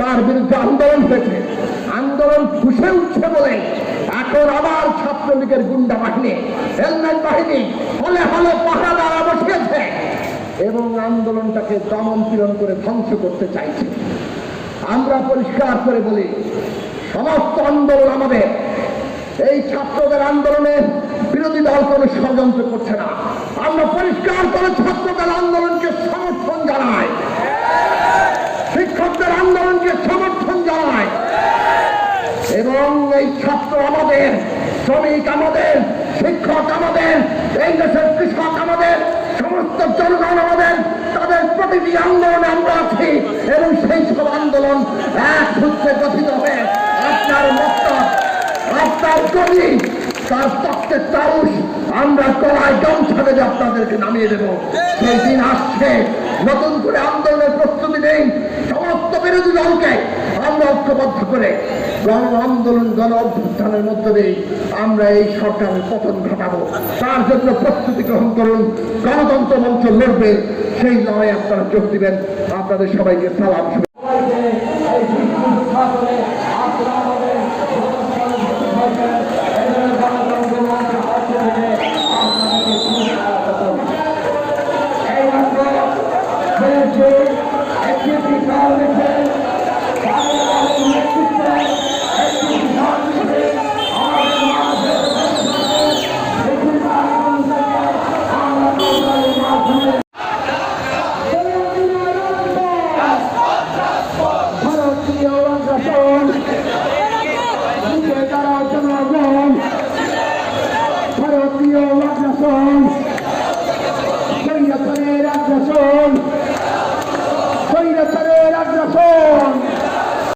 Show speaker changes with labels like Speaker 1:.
Speaker 1: তার বিরুদ্ধে আন্দোলন হয়েছে। আন্দোলন ফুসে উঠছে বলে এখন আবার ছাত্রলীগের গুন্ডা বাহিনী হেলমেট বাহিনী হলে হলে পাহাড়া বসিয়েছে এবং আন্দোলনটাকে দমন পীড়ন করে ধ্বংস করতে চাইছে। আমরা পরিষ্কার করে বলি, সমস্ত আন্দোলন আমাদের। এই ছাত্রদের আন্দোলনের বিরোধী দল কোনো ষড়যন্ত্র করছে না। আমরা পরিষ্কার করে ছাত্রদের আন্দোলনকে এই ছাত্র আমাদের, শ্রমিক আমাদের, শিক্ষক আমাদের, এই দেশের কৃষক আমাদের, সমস্ত জনগণ আমাদের, তাদের প্রতিটি আন্দোলনে আমরা আছি এবং সেই সব আন্দোলন এক সূত্রে গঠিত হয়ে আপনার মক্তব আপনার কবি তার তত্ত্বের চাউস, আমরা কড়াই গামছা বেঁধে আপনাদেরকে নামিয়ে দেব। সেই দিন আসছে, নতুন করে আন্দোলনের প্রস্তুতি নেই, সমস্ত বিরোধী দলকে আমরা ঐক্যবদ্ধ করে গণ আন্দোলন, গণ অভ্যুত্থানের মধ্য দিয়ে আমরা এই সরকারের পতন ঘটাবো। তার জন্য প্রস্তুতি গ্রহণ করুন, গণতন্ত্র মঞ্চ লড়বে, সেই লড়াই আপনারা যোগ দিবেন। আপনাদের সবাইকে সালাম
Speaker 2: Thank you.